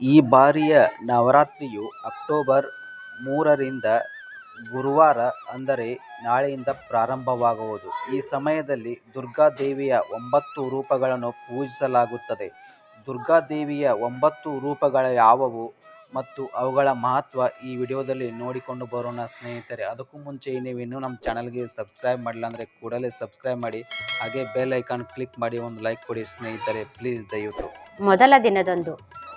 ಈ ಬಾರಿಯ ನವರಾತ್ರಿಯು ಅಕ್ಟೋಬರ್ ಮೂರರಿಂದ ಗುರುವಾರ ಅಂದರೆ ನಾಳೆಯಿಂದ ಪ್ರಾರಂಭವಾಗುವುದು. ಈ ಸಮಯದಲ್ಲಿ ದುರ್ಗಾದೇವಿಯ ಒಂಬತ್ತು ರೂಪಗಳನ್ನು ಪೂಜಿಸಲಾಗುತ್ತದೆ. ದುರ್ಗಾದೇವಿಯ ಒಂಬತ್ತು ರೂಪಗಳ್ಯಾವುವು ಮತ್ತು ಅವುಗಳ ಮಹತ್ವ ಈ ವಿಡಿಯೋದಲ್ಲಿ ನೋಡಿಕೊಂಡು ಬರೋಣ ಸ್ನೇಹಿತರೆ. ಅದಕ್ಕೂ ಮುಂಚೆ ನೀವಿನ್ನೂ ನಮ್ಮ ಚಾನಲ್ಗೆ ಸಬ್ಸ್ಕ್ರೈಬ್ ಮಾಡಿಲ್ಲ ಅಂದರೆ ಕೂಡಲೇ ಸಬ್ಸ್ಕ್ರೈಬ್ ಮಾಡಿ, ಹಾಗೆ ಬೆಲ್ ಐಕಾನ್ ಕ್ಲಿಕ್ ಮಾಡಿ ಒಂದು ಲೈಕ್ ಕೊಡಿ ಸ್ನೇಹಿತರೆ, ಪ್ಲೀಸ್ ದಯವಿಟ್ಟು. ಮೊದಲ ದಿನದಂದು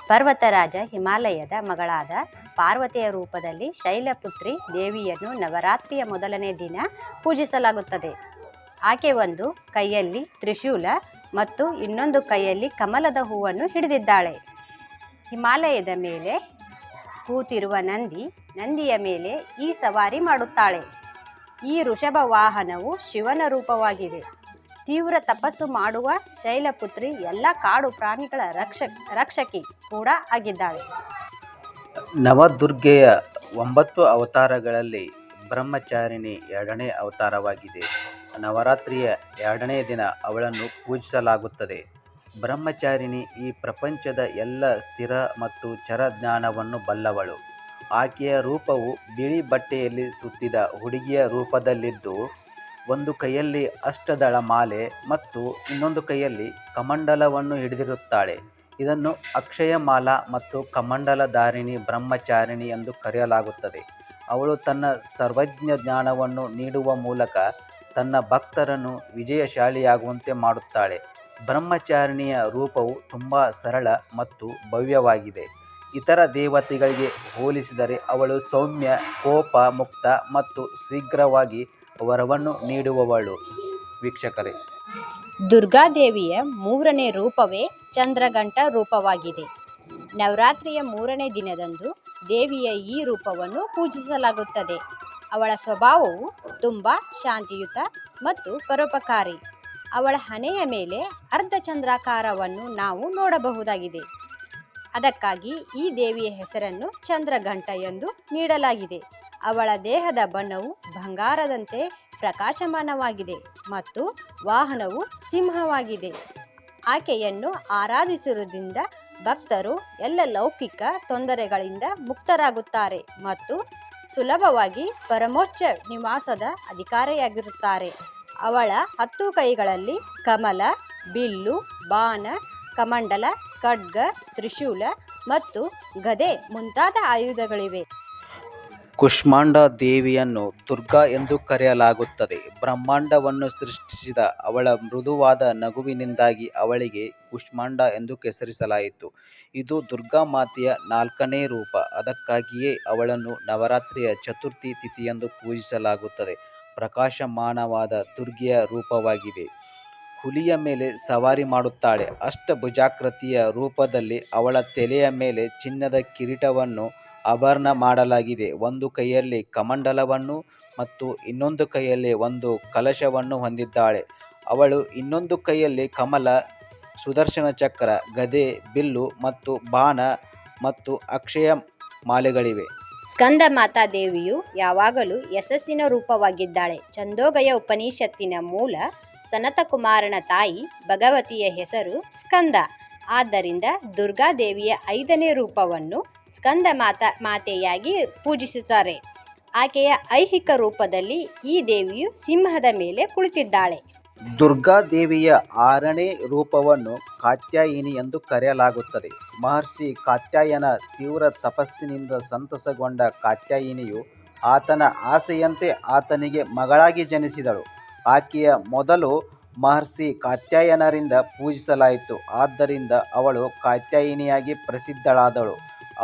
ಪರ್ವತರಾಜ ಹಿಮಾಲಯದ ಮಗಳಾದ ಪಾರ್ವತಿಯ ರೂಪದಲ್ಲಿ ಶೈಲಪುತ್ರಿ ದೇವಿಯನ್ನು ನವರಾತ್ರಿಯ ಮೊದಲನೇ ದಿನ ಪೂಜಿಸಲಾಗುತ್ತದೆ. ಆಕೆ ಒಂದು ಕೈಯಲ್ಲಿ ತ್ರಿಶೂಲ ಮತ್ತು ಇನ್ನೊಂದು ಕೈಯಲ್ಲಿ ಕಮಲದ ಹೂವನ್ನು ಹಿಡಿದಿದ್ದಾಳೆ. ಹಿಮಾಲಯದ ಮೇಲೆ ಕೂತಿರುವ ನಂದಿ, ನಂದಿಯ ಮೇಲೆ ಈ ಸವಾರಿ ಮಾಡುತ್ತಾಳೆ. ಈ ವೃಷಭ ವಾಹನವು ಶಿವನ ರೂಪವಾಗಿದೆ. ತೀವ್ರ ತಪಸ್ಸು ಮಾಡುವ ಶೈಲಪುತ್ರಿ ಎಲ್ಲ ಕಾಡು ಪ್ರಾಣಿಗಳ ರಕ್ಷ ರಕ್ಷಕಿ ಕೂಡ ಆಗಿದ್ದಾಳೆ. ನವದುರ್ಗೆಯ ಒಂಬತ್ತು ಅವತಾರಗಳಲ್ಲಿ ಬ್ರಹ್ಮಚಾರಿಣಿ ಎರಡನೇ ಅವತಾರವಾಗಿದೆ. ನವರಾತ್ರಿಯ ಎರಡನೇ ದಿನ ಅವಳನ್ನು ಪೂಜಿಸಲಾಗುತ್ತದೆ. ಬ್ರಹ್ಮಚಾರಿಣಿ ಈ ಪ್ರಪಂಚದ ಎಲ್ಲ ಸ್ಥಿರ ಮತ್ತು ಚರ ಜ್ಞಾನವನ್ನು ಬಲ್ಲವಳು. ಆಕೆಯ ರೂಪವು ಬಿಳಿ ಬಟ್ಟೆಯಲ್ಲಿ ಸುತ್ತಿದ ಹುಡುಗಿಯ ರೂಪದಲ್ಲಿದ್ದು, ಒಂದು ಕೈಯಲ್ಲಿ ಅಷ್ಟದಳ ಮಾಲೆ ಮತ್ತು ಇನ್ನೊಂದು ಕೈಯಲ್ಲಿ ಕಮಂಡಲವನ್ನು ಹಿಡಿದಿರುತ್ತಾಳೆ. ಇದನ್ನು ಅಕ್ಷಯ ಅಕ್ಷಯಮಾಲಾ ಮತ್ತು ಕಮಂಡಲಧಾರಿಣಿ ಬ್ರಹ್ಮಚಾರಿಣಿ ಎಂದು ಕರೆಯಲಾಗುತ್ತದೆ. ಅವಳು ತನ್ನ ಸರ್ವಜ್ಞ ಜ್ಞಾನವನ್ನು ನೀಡುವ ಮೂಲಕ ತನ್ನ ಭಕ್ತರನ್ನು ವಿಜಯಶಾಲಿಯಾಗುವಂತೆ ಮಾಡುತ್ತಾಳೆ. ಬ್ರಹ್ಮಚಾರಿಣಿಯ ರೂಪವು ತುಂಬ ಸರಳ ಮತ್ತು ಭವ್ಯವಾಗಿದೆ. ಇತರ ದೇವತೆಗಳಿಗೆ ಹೋಲಿಸಿದರೆ ಅವಳು ಸೌಮ್ಯ, ಕೋಪ ಮುಕ್ತ ಮತ್ತು ಶೀಘ್ರವಾಗಿ ವರವನ್ನು ನೀಡುವವಳು. ವೀಕ್ಷಕರೇ, ದುರ್ಗಾದೇವಿಯ ಮೂರನೇ ರೂಪವೇ ಚಂದ್ರಗಂಟ ರೂಪವಾಗಿದೆ. ನವರಾತ್ರಿಯ ಮೂರನೇ ದಿನದಂದು ದೇವಿಯ ಈ ರೂಪವನ್ನು ಪೂಜಿಸಲಾಗುತ್ತದೆ. ಅವಳ ಸ್ವಭಾವವು ತುಂಬ ಶಾಂತಿಯುತ ಮತ್ತು ಪರೋಪಕಾರಿ. ಅವಳ ಹಣೆಯ ಮೇಲೆ ಅರ್ಧಚಂದ್ರಾಕಾರವನ್ನು ನಾವು ನೋಡಬಹುದಾಗಿದೆ. ಅದಕ್ಕಾಗಿ ಈ ದೇವಿಯ ಹೆಸರನ್ನು ಚಂದ್ರಘಂಟ ಎಂದು ನೀಡಲಾಗಿದೆ. ಅವಳ ದೇಹದ ಬಣ್ಣವು ಬಂಗಾರದಂತೆ ಪ್ರಕಾಶಮಾನವಾಗಿದೆ ಮತ್ತು ವಾಹನವು ಸಿಂಹವಾಗಿದೆ. ಆಕೆಯನ್ನು ಆರಾಧಿಸುವುದರಿಂದ ಭಕ್ತರು ಎಲ್ಲ ಲೌಕಿಕ ತೊಂದರೆಗಳಿಂದ ಮುಕ್ತರಾಗುತ್ತಾರೆ ಮತ್ತು ಸುಲಭವಾಗಿ ಪರಮೋಚ್ಚ ನಿವಾಸದ ಅಧಿಕಾರಿಯಾಗಿರುತ್ತಾರೆ ಅವಳ ಹತ್ತು ಕೈಗಳಲ್ಲಿ ಕಮಲ, ಬಿಲ್ಲು, ಬಾಣ, ಕಮಂಡಲ, ಖಡ್ಗ, ತ್ರಿಶೂಲ ಮತ್ತು ಗದೆ ಮುಂತಾದ ಆಯುಧಗಳಿವೆ. ಕೂಷ್ಮಾಂಡ ದೇವಿಯನ್ನು ದುರ್ಗಾ ಎಂದು ಕರೆಯಲಾಗುತ್ತದೆ. ಬ್ರಹ್ಮಾಂಡವನ್ನು ಸೃಷ್ಟಿಸಿದ ಅವಳ ಮೃದುವಾದ ನಗುವಿನಿಂದಾಗಿ ಅವಳಿಗೆ ಕುಷ್ಮಾಂಡ ಎಂದು ಹೆಸರಿಸಲಾಯಿತು. ಇದು ದುರ್ಗಾ ಮಾತೆಯ ನಾಲ್ಕನೇ ರೂಪ. ಅದಕ್ಕಾಗಿಯೇ ಅವಳನ್ನು ನವರಾತ್ರಿಯ ಚತುರ್ಥಿ ತಿಥಿಯೆಂದು ಪೂಜಿಸಲಾಗುತ್ತದೆ. ಪ್ರಕಾಶಮಾನವಾದ ದುರ್ಗೆಯ ರೂಪವಾಗಿದೆ. ಹುಲಿಯ ಮೇಲೆ ಸವಾರಿ ಮಾಡುತ್ತಾಳೆ. ಅಷ್ಟಭುಜಾಕೃತಿಯ ರೂಪದಲ್ಲಿ ಅವಳ ತಲೆಯ ಮೇಲೆ ಚಿನ್ನದ ಕಿರೀಟವನ್ನು ಆಭರಣ ಮಾಡಲಾಗಿದೆ. ಒಂದು ಕೈಯಲ್ಲಿ ಕಮಂಡಲವನ್ನು ಮತ್ತು ಇನ್ನೊಂದು ಕೈಯಲ್ಲಿ ಒಂದು ಕಲಶವನ್ನು ಹೊಂದಿದ್ದಾಳೆ. ಅವಳು ಇನ್ನೊಂದು ಕೈಯಲ್ಲಿ ಕಮಲ, ಸುದರ್ಶನ ಚಕ್ರ, ಗದೆ, ಬಿಲ್ಲು ಮತ್ತು ಬಾಣ ಮತ್ತು ಅಕ್ಷಯ ಮಾಲೆಗಳಿವೆ. ಸ್ಕಂದ ಮಾತಾ ದೇವಿಯು ಯಾವಾಗಲೂ ಯಶಸ್ಸಿನ ರೂಪವಾಗಿದ್ದಾಳೆ. ಚಂದೋಗಯ ಉಪನಿಷತ್ತಿನ ಮೂಲ ಸನತಕುಮಾರನ ತಾಯಿ ಭಗವತಿಯ ಹೆಸರು ಸ್ಕಂದ. ಆದ್ದರಿಂದ ದುರ್ಗಾದೇವಿಯ ಐದನೇ ರೂಪವನ್ನು ಸ್ಕಂದ ಮಾತೆಯಾಗಿ ಪೂಜಿಸುತ್ತಾರೆ. ಆಕೆಯ ಐಹಿಕ ರೂಪದಲ್ಲಿ ಈ ದೇವಿಯು ಸಿಂಹದ ಮೇಲೆ ಕುಳಿತಿದ್ದಾಳೆ. ದುರ್ಗಾದೇವಿಯ ಆರನೇ ರೂಪವನ್ನು ಕಾತ್ಯಾಯಿನಿ ಎಂದು ಕರೆಯಲಾಗುತ್ತದೆ. ಮಹರ್ಷಿ ಕಾತ್ಯಾಯನ ತೀವ್ರ ತಪಸ್ಸಿನಿಂದ ಸಂತಸಗೊಂಡ ಕಾತ್ಯಾಯಿನಿಯು ಆತನ ಆಸೆಯಂತೆ ಆತನಿಗೆ ಮಗಳಾಗಿ ಜನಿಸಿದಳು. ಆಕೆಯ ಮೊದಲು ಮಹರ್ಷಿ ಕಾತ್ಯಾಯನರಿಂದ ಪೂಜಿಸಲಾಯಿತು. ಆದ್ದರಿಂದ ಅವಳು ಕಾತ್ಯಾಯಿನಿಯಾಗಿ ಪ್ರಸಿದ್ಧಳಾದಳು.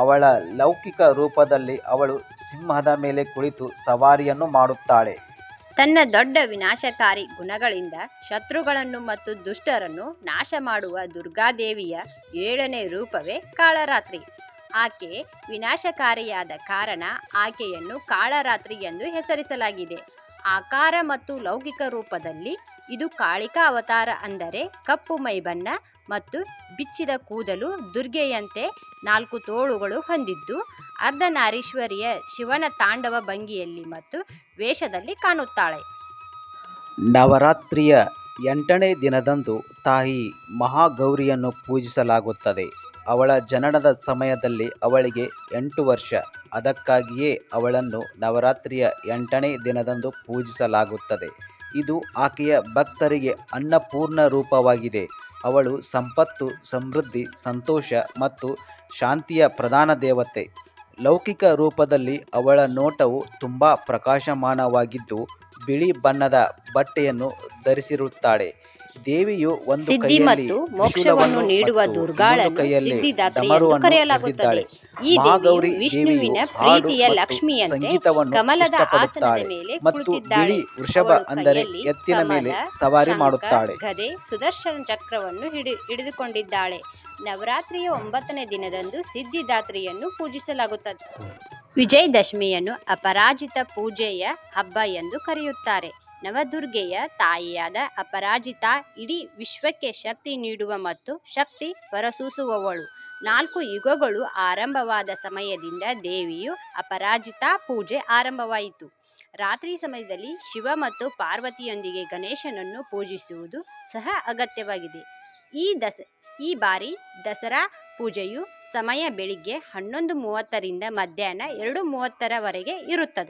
ಅವಳ ಲೌಕಿಕ ರೂಪದಲ್ಲಿ ಅವಳು ಸಿಂಹದ ಮೇಲೆ ಕುಳಿತು ಸವಾರಿಯನ್ನು ಮಾಡುತ್ತಾಳೆ. ತನ್ನ ದೊಡ್ಡ ವಿನಾಶಕಾರಿ ಗುಣಗಳಿಂದ ಶತ್ರುಗಳನ್ನು ಮತ್ತು ದುಷ್ಟರನ್ನು ನಾಶ ಮಾಡುವ ದುರ್ಗಾದೇವಿಯ ಏಳನೇ ರೂಪವೇ ಕಾಳರಾತ್ರಿ. ಆಕೆ ವಿನಾಶಕಾರಿಯಾದ ಕಾರಣ ಆಕೆಯನ್ನು ಕಾಳರಾತ್ರಿ ಎಂದು ಹೆಸರಿಸಲಾಗಿದೆ. ಆಕಾರ ಮತ್ತು ಲೌಕಿಕ ರೂಪದಲ್ಲಿ ಇದು ಕಾಳಿಕಾ ಅವತಾರ ಅಂದರೆ ಕಪ್ಪು ಮೈಬಣ್ಣ ಮತ್ತು ಬಿಚ್ಚಿದ ಕೂದಲು ದುರ್ಗೆಯಂತೆ ನಾಲ್ಕು ತೋಳುಗಳು ಹೊಂದಿದ್ದು, ಅರ್ಧನಾರೀಶ್ವರಿಯ ಶಿವನ ತಾಂಡವ ಭಂಗಿಯಲ್ಲಿ ಮತ್ತು ವೇಷದಲ್ಲಿ ಕಾಣುತ್ತಾಳೆ. ನವರಾತ್ರಿಯ ಎಂಟನೇ ದಿನದಂದು ತಾಯಿ ಮಹಾಗೌರಿಯನ್ನು ಪೂಜಿಸಲಾಗುತ್ತದೆ. ಅವಳ ಜನನದ ಸಮಯದಲ್ಲಿ ಅವಳಿಗೆ ಎಂಟು ವರ್ಷ ಅದಕ್ಕಾಗಿಯೇ ಅವಳನ್ನು ನವರಾತ್ರಿಯ ಎಂಟನೇ ದಿನದಂದು ಪೂಜಿಸಲಾಗುತ್ತದೆ ಇದು ಆಕೆಯ ಭಕ್ತರಿಗೆ ಅನ್ನಪೂರ್ಣ ರೂಪವಾಗಿದೆ. ಅವಳು ಸಂಪತ್ತು, ಸಮೃದ್ಧಿ, ಸಂತೋಷ ಮತ್ತು ಶಾಂತಿಯ ಪ್ರಧಾನ ದೇವತೆ. ಲೌಕಿಕ ರೂಪದಲ್ಲಿ ಅವಳ ನೋಟವು ತುಂಬ ಪ್ರಕಾಶಮಾನವಾಗಿದ್ದು ಬಿಳಿ ಬಣ್ಣದ ಬಟ್ಟೆಯನ್ನು ಧರಿಸಿರುತ್ತಾಳೆ. ದೇವಿಯು ಒಂದು ಸಿದ್ಧಿ ಮತ್ತು ಮೋಕ್ಷವನ್ನು ನೀಡುವ ದುರ್ಗಾಳನ್ನು ಸಿದ್ಧಿದಾತ್ರಿ ಎಂದು ಕರೆಯಲಾಗುತ್ತದೆ. ಈ ದೇವಿ ವಿಷ್ಣುವಿನ ಪ್ರೀತಿಯ ಲಕ್ಷ್ಮಿಯ ಲಕ್ಷ್ಮಿಯಂತೆ ಸಂಗೀತವನ್ನು ಕಮಲದ ಆಸನದ ಮೇಲೆ ಮತ್ತು ಬಿಳಿ ವೃಷಭ ಅಂದರೆ ಎತ್ತಿನ ಮೇಲೆ ಸವಾರಿ ಮಾಡುತ್ತಾಳೆ. ಗದೆ ಸುದರ್ಶನ ಚಕ್ರವನ್ನು ಹಿಡಿ ಹಿಡಿದುಕೊಂಡಿದ್ದಾಳೆ. ನವರಾತ್ರಿಯ ಒಂಬತ್ತನೇ ದಿನದಂದು ಸಿದ್ಧಿದಾತ್ರಿಯನ್ನು ಪೂಜಿಸಲಾಗುತ್ತದೆ. ವಿಜಯದಶಮಿಯನ್ನು ಅಪರಾಜಿತ ಪೂಜೆಯ ಹಬ್ಬ ಎಂದು ಕರೆಯುತ್ತಾರೆ. ನವದುರ್ಗೆಯ ತಾಯಿಯಾದ ಅಪರಾಜಿತಾ ಇಡೀ ವಿಶ್ವಕ್ಕೆ ಶಕ್ತಿ ನೀಡುವ ಮತ್ತು ಶಕ್ತಿ ಹೊರಸೂಸುವವಳು. ನಾಲ್ಕು ಯುಗಗಳು ಆರಂಭವಾದ ಸಮಯದಿಂದ ದೇವಿಯು ಅಪರಾಜಿತಾ ಪೂಜೆ ಆರಂಭವಾಯಿತು. ರಾತ್ರಿ ಸಮಯದಲ್ಲಿ ಶಿವ ಮತ್ತು ಪಾರ್ವತಿಯೊಂದಿಗೆ ಗಣೇಶನನ್ನು ಪೂಜಿಸುವುದು ಸಹ ಅಗತ್ಯವಾಗಿದೆ. ಈ ದಸ, ಈ ಬಾರಿ ದಸರಾ ಪೂಜೆಯು ಸಮಯ ಬೆಳಿಗ್ಗೆ ಹನ್ನೊಂದು ಮೂವತ್ತರಿಂದ ಮಧ್ಯಾಹ್ನ ಎರಡು ಮೂವತ್ತರವರೆಗೆ ಇರುತ್ತದೆ.